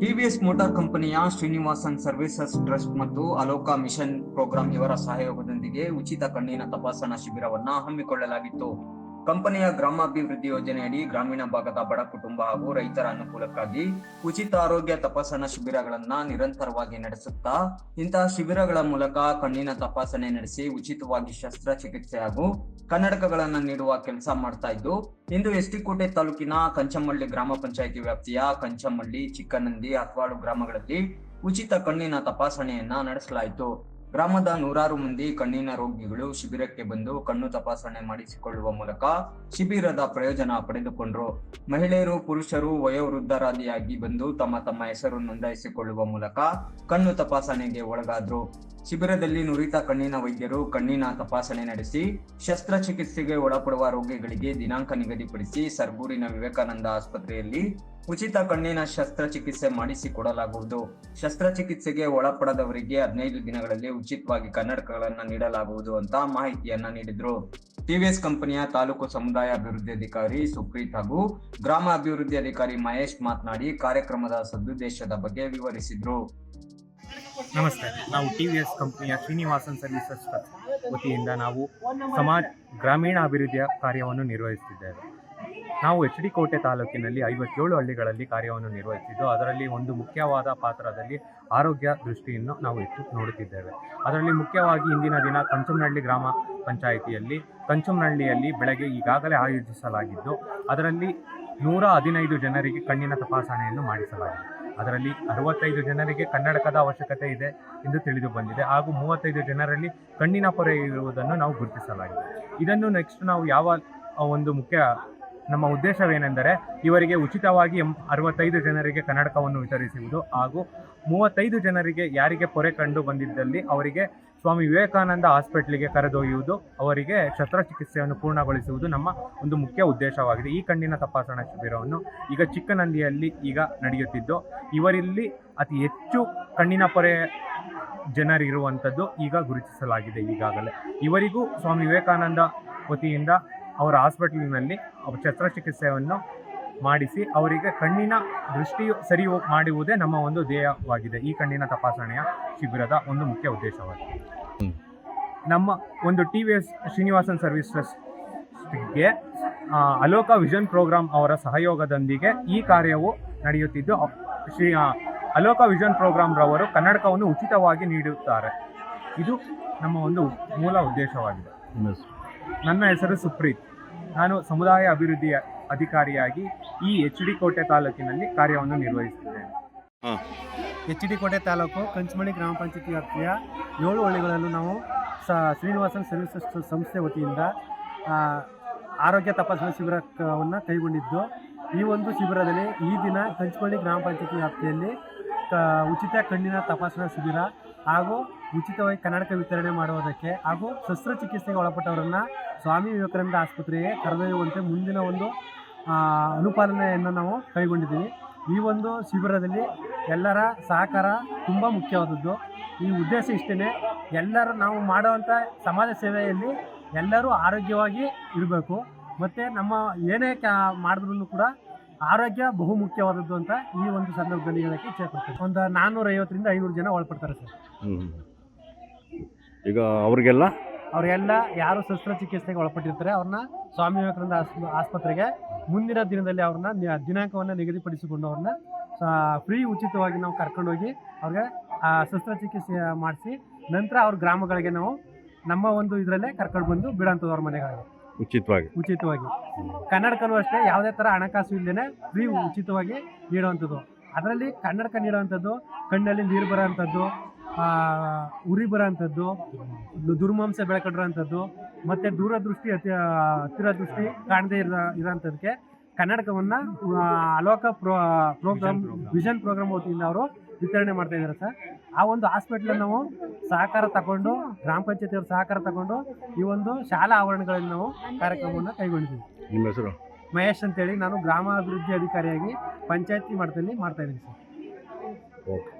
TVS motor ಕಂಪನಿಯ Srinivasan services trust ಮತ್ತು ಅಲೋಕ mission program ಇವರ ಸಹಯೋಗದೊಂದಿಗೆ ಉಚಿತ ಕಣ್ಣಿನ ತಪಾಸಣಾ ಶಿಬಿರವನ್ನು ಹಮ್ಮಿಕೊಳ್ಳಲಾಗಿತ್ತು. ಕಂಪನಿಯ ಗ್ರಾಮಾಭಿವೃದ್ಧಿ ಯೋಜನೆಯಡಿ ಗ್ರಾಮೀಣ ಭಾಗದ ಬಡ ಕುಟುಂಬ ಹಾಗೂ ರೈತರ ಅನುಕೂಲಕ್ಕಾಗಿ ಉಚಿತ ಆರೋಗ್ಯ ತಪಾಸಣಾ ಶಿಬಿರಗಳನ್ನ ನಿರಂತರವಾಗಿ ನಡೆಸುತ್ತಾ, ಇಂತಹ ಶಿಬಿರಗಳ ಮೂಲಕ ಕಣ್ಣಿನ ತಪಾಸಣೆ ನಡೆಸಿ ಉಚಿತವಾಗಿ ಶಸ್ತ್ರಚಿಕಿತ್ಸೆ ಹಾಗೂ ಕನ್ನಡಕಗಳನ್ನ ನೀಡುವ ಕೆಲಸ ಮಾಡ್ತಾ ಇದ್ದು, ಇಂದು ಎಸ್ಟಿಕೋಟೆ ತಾಲೂಕಿನ ಕಂಚಮಳ್ಳಿ ಗ್ರಾಮ ಪಂಚಾಯಿತಿ ವ್ಯಾಪ್ತಿಯ ಕಂಚಮಳ್ಳಿ ಚಿಕ್ಕನಂದಿ, ಅಥವಾಳು ಗ್ರಾಮಗಳಲ್ಲಿ ಉಚಿತ ಕಣ್ಣಿನ ತಪಾಸಣೆಯನ್ನ ನಡೆಸಲಾಯಿತು. ಗ್ರಾಮದ ನೂರಾರು ಮಂದಿ ಕಣ್ಣಿನ ರೋಗಿಗಳು ಶಿಬಿರಕ್ಕೆ ಬಂದು ಕಣ್ಣು ತಪಾಸಣೆ ಮಾಡಿಸಿಕೊಳ್ಳುವ ಮೂಲಕ ಶಿಬಿರದ ಪ್ರಯೋಜನ ಪಡೆದುಕೊಂಡರು. ಮಹಿಳೆಯರು, ಪುರುಷರು, ವಯೋವೃದ್ಧರಾದಿಯಾಗಿ ಬಂದು ತಮ್ಮ ತಮ್ಮ ಹೆಸರು ನೋಂದಾಯಿಸಿಕೊಳ್ಳುವ ಮೂಲಕ ಕಣ್ಣು ತಪಾಸಣೆಗೆ ಒಳಗಾದ್ರು. ಶಿಬಿರದಲ್ಲಿ ನುರಿತ ಕಣ್ಣಿನ ವೈದ್ಯರು ಕಣ್ಣಿನ ತಪಾಸಣೆ ನಡೆಸಿ ಶಸ್ತ್ರಚಿಕಿತ್ಸೆಗೆ ಒಳಪಡುವ ರೋಗಿಗಳಿಗೆ ದಿನಾಂಕ ನಿಗದಿಪಡಿಸಿ ಸರ್ಗೂರಿನ ವಿವೇಕಾನಂದ ಆಸ್ಪತ್ರೆಯಲ್ಲಿ ಉಚಿತ ಕಣ್ಣಿನ ಶಸ್ತ್ರಚಿಕಿತ್ಸೆ ಮಾಡಿಸಿಕೊಡಲಾಗುವುದು. ಶಸ್ತ್ರಚಿಕಿತ್ಸೆಗೆ ಒಳಪಡದವರಿಗೆ ಹದಿನೈದು ದಿನಗಳಲ್ಲಿ ಉಚಿತವಾಗಿ ಕನ್ನಡಕಗಳನ್ನು ನೀಡಲಾಗುವುದು ಅಂತ ಮಾಹಿತಿಯನ್ನ ನೀಡಿದ್ರು. ಟಿವಿಎಸ್ ಕಂಪನಿಯ ತಾಲೂಕು ಸಮುದಾಯ ಅಭಿವೃದ್ಧಿ ಅಧಿಕಾರಿ ಸುಪ್ರೀತ್ ಹಾಗೂ ಗ್ರಾಮ ಅಭಿವೃದ್ಧಿ ಅಧಿಕಾರಿ ಮಹೇಶ್ ಮಾತನಾಡಿ ಕಾರ್ಯಕ್ರಮದ ಸದುದ್ದೇಶದ ಬಗ್ಗೆ ವಿವರಿಸಿದ್ರು. ನಮಸ್ತೆ, ನಾವು ಟಿ ವಿ ಎಸ್ ಕಂಪ್ನಿಯ ಶ್ರೀನಿವಾಸನ್ ಸರ್ವಿಸಸ್ ವತಿಯಿಂದ ನಾವು ಸಮಾಜ ಗ್ರಾಮೀಣ ಅಭಿವೃದ್ಧಿಯ ಕಾರ್ಯವನ್ನು ನಿರ್ವಹಿಸುತ್ತಿದ್ದೇವೆ ನಾವು ಎಚ್ ಡಿ ಕೋಟೆ ತಾಲೂಕಿನಲ್ಲಿ ಐವತ್ತೇಳು ಹಳ್ಳಿಗಳಲ್ಲಿ ಕಾರ್ಯವನ್ನು ನಿರ್ವಹಿಸಿದ್ದು ಅದರಲ್ಲಿ ಒಂದು ಮುಖ್ಯವಾದ ಪಾತ್ರದಲ್ಲಿ ಆರೋಗ್ಯ ದೃಷ್ಟಿಯನ್ನು ನಾವು ಹೆಚ್ಚು ನೋಡುತ್ತಿದ್ದೇವೆ. ಅದರಲ್ಲಿ ಮುಖ್ಯವಾಗಿ ಇಂದಿನ ದಿನ ಕಂಚುಮನಹಳ್ಳಿ ಗ್ರಾಮ ಪಂಚಾಯಿತಿಯಲ್ಲಿ ಕಂಚುಮನಹಳ್ಳಿಯಲ್ಲಿ ಬೆಳಗ್ಗೆ ಈಗಾಗಲೇ ಆಯೋಜಿಸಲಾಗಿದ್ದು, ಅದರಲ್ಲಿ ನೂರ ಹದಿನೈದು ಜನರಿಗೆ ಕಣ್ಣಿನ ತಪಾಸಣೆಯನ್ನು ಮಾಡಿಸಲಾಗಿದೆ. ಅದರಲ್ಲಿ ಅರವತ್ತೈದು ಜನರಿಗೆ ಕನ್ನಡಕದ ಅವಶ್ಯಕತೆ ಇದೆ ಎಂದು ತಿಳಿದು ಬಂದಿದೆ. ಹಾಗೂ ಮೂವತ್ತೈದು ಜನರಲ್ಲಿ ಕಣ್ಣಿನ ಪೊರೆ ಇರುವುದನ್ನು ನಾವು ಗುರುತಿಸಲಾಗಿದೆ. ಇದನ್ನು ನೆಕ್ಸ್ಟ್ ನಾವು ಯಾವ ಒಂದು ಮುಖ್ಯ, ನಮ್ಮ ಉದ್ದೇಶವೇನೆಂದರೆ ಇವರಿಗೆ ಉಚಿತವಾಗಿ ಅರವತ್ತೈದು ಜನರಿಗೆ ಕನ್ನಡಕವನ್ನು ವಿತರಿಸುವುದು ಹಾಗೂ ಮೂವತ್ತೈದು ಜನರಿಗೆ ಯಾರಿಗೆ ಪೊರೆ ಕಂಡು ಬಂದಿದ್ದಲ್ಲಿ ಅವರಿಗೆ ಸ್ವಾಮಿ ವಿವೇಕಾನಂದ ಹಾಸ್ಪಿಟ್ಲಿಗೆ ಕರೆದೊಯ್ಯುವುದು ಅವರಿಗೆ ಶಸ್ತ್ರಚಿಕಿತ್ಸೆಯನ್ನು ಪೂರ್ಣಗೊಳಿಸುವುದು ನಮ್ಮ ಒಂದು ಮುಖ್ಯ ಉದ್ದೇಶವಾಗಿದೆ. ಈ ಕಣ್ಣಿನ ತಪಾಸಣಾ ಶಿಬಿರವನ್ನು ಈಗ ಚಿಕ್ಕನಂದಿಯಲ್ಲಿ ಈಗ ನಡೆಯುತ್ತಿದ್ದು, ಇವರಲ್ಲಿ ಅತಿ ಹೆಚ್ಚು ಕಣ್ಣಿನ ಪೊರೆ ಜನರಿರುವಂಥದ್ದು ಈಗ ಗುರುತಿಸಲಾಗಿದೆ ಈಗಾಗಲೇ. ಇವರಿಗೂ ಸ್ವಾಮಿ ವಿವೇಕಾನಂದ ವತಿಯಿಂದ ಅವರ ಹಾಸ್ಪಿಟಲ್ನಲ್ಲಿ ಶಸ್ತ್ರಚಿಕಿತ್ಸೆಯನ್ನು ಮಾಡಿಸಿ ಅವರಿಗೆ ಕಣ್ಣಿನ ದೃಷ್ಟಿ ಸರಿ ಮಾಡುವುದೇ ನಮ್ಮ ಒಂದು ಧ್ಯೇಯವಾಗಿದೆ. ಈ ಕಣ್ಣಿನ ತಪಾಸಣೆಯ ಶಿಬಿರದ ಒಂದು ಮುಖ್ಯ ಉದ್ದೇಶವಾಗಿದೆ. ನಮ್ಮ ಒಂದು ಟಿ ವಿ ಎಸ್ ಶ್ರೀನಿವಾಸನ್ ಸರ್ವಿಸಸ್ಗೆ ಅಲೋಕ ವಿಷನ್ ಪ್ರೋಗ್ರಾಮ್ ಅವರ ಸಹಯೋಗದೊಂದಿಗೆ ಈ ಕಾರ್ಯವು ನಡೆಯುತ್ತಿದ್ದು ಶ್ರೀ ಅಲೋಕ ವಿಷನ್ ಪ್ರೋಗ್ರಾಮ್ ರವರು ಕನ್ನಡಕವನ್ನು ಉಚಿತವಾಗಿ ನೀಡುತ್ತಾರೆ. ಇದು ನಮ್ಮ ಒಂದು ಮೂಲ ಉದ್ದೇಶವಾಗಿದೆ. ನನ್ನ ಹೆಸರು ಸುಪ್ರೀತ್. ನಾನು ಸಮುದಾಯ ಅಭಿವೃದ್ಧಿ ಅಧಿಕಾರಿಯಾಗಿ ಈ ಎಚ್ ಡಿ ಕೋಟೆ ತಾಲೂಕಿನಲ್ಲಿ ಕಾರ್ಯವನ್ನು ನಿರ್ವಹಿಸುತ್ತಿದ್ದೇನೆ. ಎಚ್ ಡಿ ಕೋಟೆ ತಾಲೂಕು ಕಂಚಮಣಿ ಗ್ರಾಮ ಪಂಚಾಯತಿ ವ್ಯಾಪ್ತಿಯ ಏಳು ಹಳ್ಳಿಗಳಲ್ಲೂ ನಾವು ಸ ಶ್ರೀನಿವಾಸನ್ ಸರ್ವಿಸಸ್ ಸಂಸ್ಥೆ ವತಿಯಿಂದ ಆರೋಗ್ಯ ತಪಾಸಣಾ ಶಿಬಿರವನ್ನು ಕೈಗೊಂಡಿದ್ದು. ಈ ಒಂದು ಶಿಬಿರದಲ್ಲಿ ಈ ದಿನ ಕಂಚಮಣಿ ಗ್ರಾಮ ಪಂಚಾಯತಿ ವ್ಯಾಪ್ತಿಯಲ್ಲಿ ಉಚಿತ ಕಣ್ಣಿನ ತಪಾಸಣಾ ಶಿಬಿರ ಹಾಗೂ ಉಚಿತವಾಗಿ ಕನ್ನಡಕ ವಿತರಣೆ ಮಾಡುವುದಕ್ಕೆ ಹಾಗೂ ಶಸ್ತ್ರಚಿಕಿತ್ಸೆಗೆ ಒಳಪಟ್ಟವರನ್ನು ಸ್ವಾಮಿ ವಿವೇಕಾನಂದ ಆಸ್ಪತ್ರೆಗೆ ಕರೆದೊಯ್ಯುವಂತೆ ಮುಂದಿನ ಒಂದು ಅನುಪಾಲನೆಯನ್ನು ನಾವು ಕೈಗೊಂಡಿದ್ದೀವಿ. ಈ ಒಂದು ಶಿಬಿರದಲ್ಲಿ ಎಲ್ಲರ ಸಹಕಾರ ತುಂಬ ಮುಖ್ಯವಾದದ್ದು. ಈ ಉದ್ದೇಶ ಇಷ್ಟೇ ಎಲ್ಲರೂ ನಾವು ಮಾಡುವಂಥ ಸಮಾಜ ಸೇವೆಯಲ್ಲಿ ಎಲ್ಲರೂ ಆರೋಗ್ಯವಾಗಿ ಇರಬೇಕು. ಮತ್ತು ನಮ್ಮ ಏನೇ ಕ್ಯಾ ಮಾಡಿದ್ರೂ ಕೂಡ ಆರೋಗ್ಯ ಬಹು ಮುಖ್ಯವಾದದ್ದು ಅಂತ ಈ ಒಂದು ಸಂದರ್ಭದಲ್ಲಿ ಹೇಳಕ್ಕೆ ಇಚ್ಛೆ ಪಡ್ತೀನಿ. ಒಂದು ನಾನ್ನೂರೈವತ್ತರಿಂದ ಐನೂರು ಜನ ಒಳಪಡ್ತಾರೆ ಸರ್. ಹ್ಮ್. ಈಗ ಅವ್ರಿಗೆಲ್ಲ? ಅವರೆಲ್ಲ ಯಾರು ಶಸ್ತ್ರಚಿಕಿತ್ಸೆಗೆ ಒಳಪಟ್ಟಿರ್ತಾರೆ ಅವ್ರನ್ನ ಸ್ವಾಮಿ ವಿವೇಕಾನಂದ ಆಸ್ಪ- ಆಸ್ಪತ್ರೆಗೆ ಮುಂದಿನ ದಿನದಲ್ಲಿ ಅವ್ರನ್ನ ನಿ- ದಿನಾಂಕವನ್ನು ನಿಗದಿಪಡಿಸಿಕೊಂಡು ಅವ್ರನ್ನ ಫ್ರೀ ಉಚಿತವಾಗಿ ನಾವು ಕರ್ಕೊಂಡೋಗಿ ಅವ್ರಿಗೆ ಆ ಶಸ್ತ್ರಚಿಕಿತ್ಸೆ ಮಾಡಿಸಿ ನಂತರ ಅವ್ರ ಗ್ರಾಮಗಳಿಗೆ ನಾವು ನಮ್ಮ ಒಂದು ಇದರಲ್ಲೇ ಕರ್ಕೊಂಡು ಬಂದು ಬಿಡೋಂಥದ್ದು ಅವ್ರ ಮನೆಗಳಿಗೆ ಉಚಿತವಾಗಿ. ಉಚಿತವಾಗಿ. ಕನ್ನಡಕನೂ ಅಷ್ಟೇ ಯಾವುದೇ ಥರ ಹಣಕಾಸು ಇಲ್ಲದೇ ಫ್ರೀ ಉಚಿತವಾಗಿ ನೀಡುವಂಥದ್ದು. ಅದರಲ್ಲಿ ಕನ್ನಡಕ ನೀಡುವಂಥದ್ದು ಕಣ್ಣಲ್ಲಿ ನೀರು ಬರೋವಂಥದ್ದು ಆ, ಉರಿ ಬರೋವಂಥದ್ದು ದುರ್ಮಾಂಸ ಬೆಳಕಡಿರೋಂಥದ್ದು ಮತ್ತು ದೂರದೃಷ್ಟಿ ಅತಿ ಹತ್ತಿರ ದೃಷ್ಟಿ ಕಾಣದೇ ಇರೋ ಇರೋಂಥದ್ದಕ್ಕೆ ಕನ್ನಡಕವನ್ನು Aloka pro program. Vision program ವತಿಯಿಂದ ಅವರು ವಿತರಣೆ ಮಾಡ್ತಾ ಇದ್ದಾರೆ ಸರ್. ಆ ಒಂದು ಹಾಸ್ಪಿಟ್ಲ್ ನಾವು ಸಹಕಾರ ತಗೊಂಡು ಗ್ರಾಮ ಪಂಚಾಯತಿಯವ್ರ ಸಹಕಾರ ತಗೊಂಡು ಈ ಒಂದು ಶಾಲಾ ಆವರಣಗಳಲ್ಲಿ ನಾವು ಕಾರ್ಯಕ್ರಮವನ್ನು ಕೈಗೊಂಡಿದ್ದೀವಿ. ನಿಮ್ಮ ಹೆಸರು? ಮಹೇಶ್ ಅಂತೇಳಿ ನಾನು ಗ್ರಾಮಾಭಿವೃದ್ಧಿ ಅಧಿಕಾರಿಯಾಗಿ ಪಂಚಾಯತಿ ಮಟ್ಟದಲ್ಲಿ ಮಾಡ್ತಾ ಇದ್ದೀನಿ ಸರ್. ಓಕೆ.